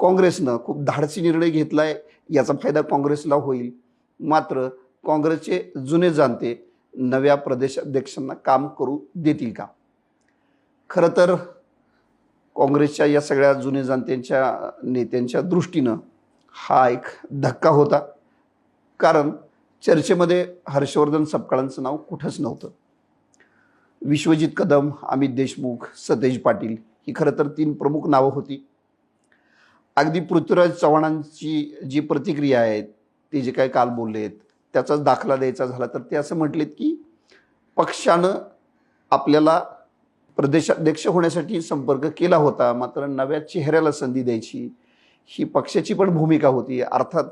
काँग्रेसनं खूप धाडसी निर्णय घेतला आहे याचा फायदा काँग्रेसला होईल. मात्र काँग्रेसचे जुने जाणते नव्या प्रदेशाध्यक्षांना काम करू देतील का? खरं तर काँग्रेसच्या या सगळ्या जुने जाणत्यांच्या नेत्यांच्या दृष्टीनं हा एक धक्का होता. कारण चर्चेमध्ये हर्षवर्धन सपकाळांचं नाव कुठंच नव्हतं. विश्वजित कदम अमित देशमुख सतेज पाटील ही खरं तर तीन प्रमुख नावं होती. अगदी पृथ्वीराज चव्हाणांची जी प्रतिक्रिया आहे ते जे काही काल बोलले आहेत त्याचाच दाखला द्यायचा झाला तर ते असं म्हटलेत की पक्षानं आपल्याला प्रदेशाध्यक्ष होण्यासाठी संपर्क केला होता मात्र नव्या चेहऱ्याला संधी द्यायची ही पक्षाची पण भूमिका होती. अर्थात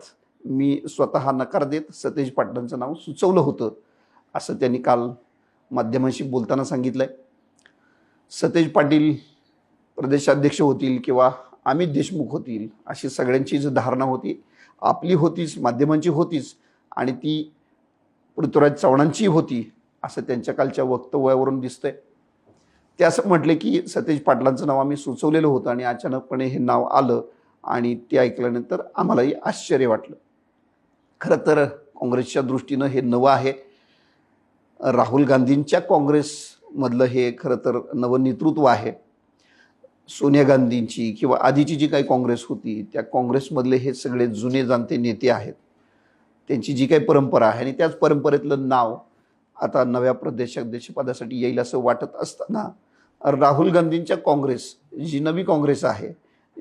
मी स्वतः नकार देत सतेज पाटलांचं नाव सुचवलं होतं असं त्यांनी काल माध्यमांशी बोलताना सांगितलं आहे सतेज पाटील प्रदेशाध्यक्ष होतील किंवा अमित देशमुख होतील अशी सगळ्यांची जी धारणा होती आपली होतीच माध्यमांची होतीच आणि ती पृथ्वीराज चव्हाणांची होती असं त्यांच्या कालच्या वक्तव्यावरून दिसतंय. ते असं म्हटले की सतेज पाटलांचं नाव आम्ही सुचवलेलं होतं आणि अचानकपणे हे नाव आलं आणि ते ऐकल्यानंतर आम्हालाही आश्चर्य वाटलं. खरं तर काँग्रेसच्या दृष्टीनं हे नवं आहे. राहुल गांधींच्या काँग्रेसमधलं हे खरं तर नवं नेतृत्व आहे. सोनिया गांधींची किंवा आधीची जी काही काँग्रेस होती त्या काँग्रेसमधले हे सगळे जुने जाणते नेते आहेत. त्यांची जी काही परंपरा आहे आणि त्याच परंपरेतलं नाव आता नव्या प्रदेशाध्यक्षपदासाठी येईल असं वाटत असताना राहुल गांधींच्या काँग्रेस जी नवी काँग्रेस आहे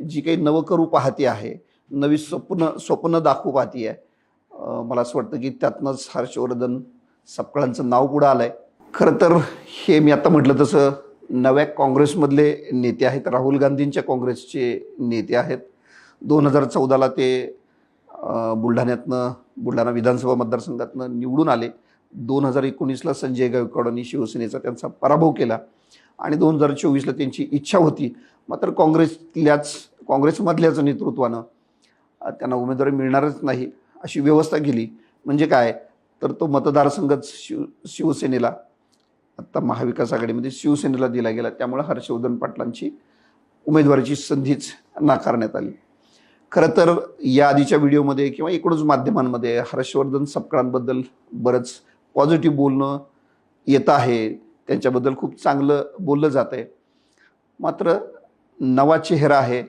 जी काही नवं करू आहे नवी स्वप्न स्वप्न दाखवू पाहते आहे मला असं वाटतं की त्यातनंच हर्षवर्धन सपकाळांचं नाव पुढं आलं आहे खरं तर हे मी आता म्हटलं तसं नव्या काँग्रेसमधले नेते आहेत. राहुल गांधींच्या काँग्रेसचे नेते आहेत. दोन हजार चौदाला ते बुलढाण्यातनं बुलढाणा विधानसभा मतदारसंघातनं निवडून आले. दोन हजार एकोणीसला संजय गायकवाडांनी शिवसेनेचा त्यांचा पराभव केला. आणि दोन हजार चोवीसला त्यांची इच्छा होती. मात्र काँग्रेसल्याच काँग्रेसमधल्याच नेतृत्वानं त्यांना उमेदवारी मिळणारच नाही अशी व्यवस्था केली. म्हणजे काय? तर तो मतदारसंघच शिव शिवसेनेला आत्ता महाविकास आघाडीमध्ये शिवसेनेला दिला गेला. त्यामुळे हर्षवर्धन पाटलांची उमेदवारीची संधीच नाकारण्यात आली. खरं तर या आधीच्या व्हिडिओमध्ये किंवा एकूणच माध्यमांमध्ये हर्षवर्धन सपकाळांबद्दल बरंच पॉझिटिव्ह बोलणं येतं आहे. त्यांच्याबद्दल खूप चांगलं बोललं जात आहे. मात्र नवा चेहरा आहे.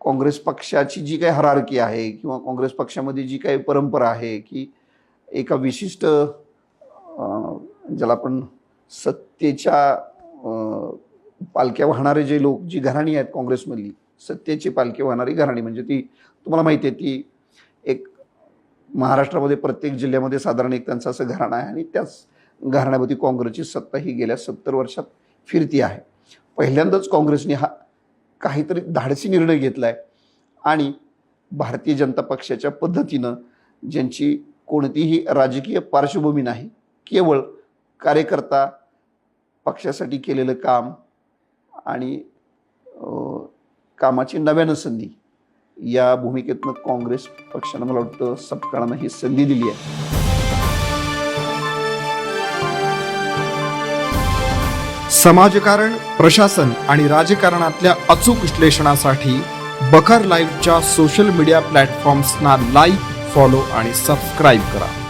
काँग्रेस पक्षाची जी काही हरारकी आहे किंवा काँग्रेस पक्षामध्ये जी काही परंपरा आहे की एका विशिष्ट ज्याला आपण सत्तेच्या पालख्या वाहणारे जे लोक जी घराणी आहेत काँग्रेसमधली सत्तेची पालखी वाहणारी घराणी म्हणजे ती तुम्हाला माहिती आहे ती एक महाराष्ट्रामध्ये प्रत्येक जिल्ह्यामध्ये साधारण एक त्यांचं असं घराणं आहे आणि त्याच घराण्यामध्ये काँग्रेसची सत्ता ही गेल्या सत्तर वर्षात फिरती आहे. पहिल्यांदाच काँग्रेसने हा काहीतरी धाडसी निर्णय घेतला आहे आणि भारतीय जनता पक्षाच्या पद्धतीनं ज्यांची कोणतीही राजकीय पार्श्वभूमी नाही केवळ कार्यकर्ता पक्षासाठी केलेलं काम आणि कामाची नव्यानं संधी या भूमिकेतनं काँग्रेस पक्षानं मला वाटतं सपकाळानं ही संधी दिली आहे. समाजकारण प्रशासन आणि राजकारणातल्या अचूक विश्लेषणासाठी बखर लाईव्हच्या सोशल मीडिया प्लॅटफॉर्म्सना लाईक फॉलो आणि सबस्क्राईब करा.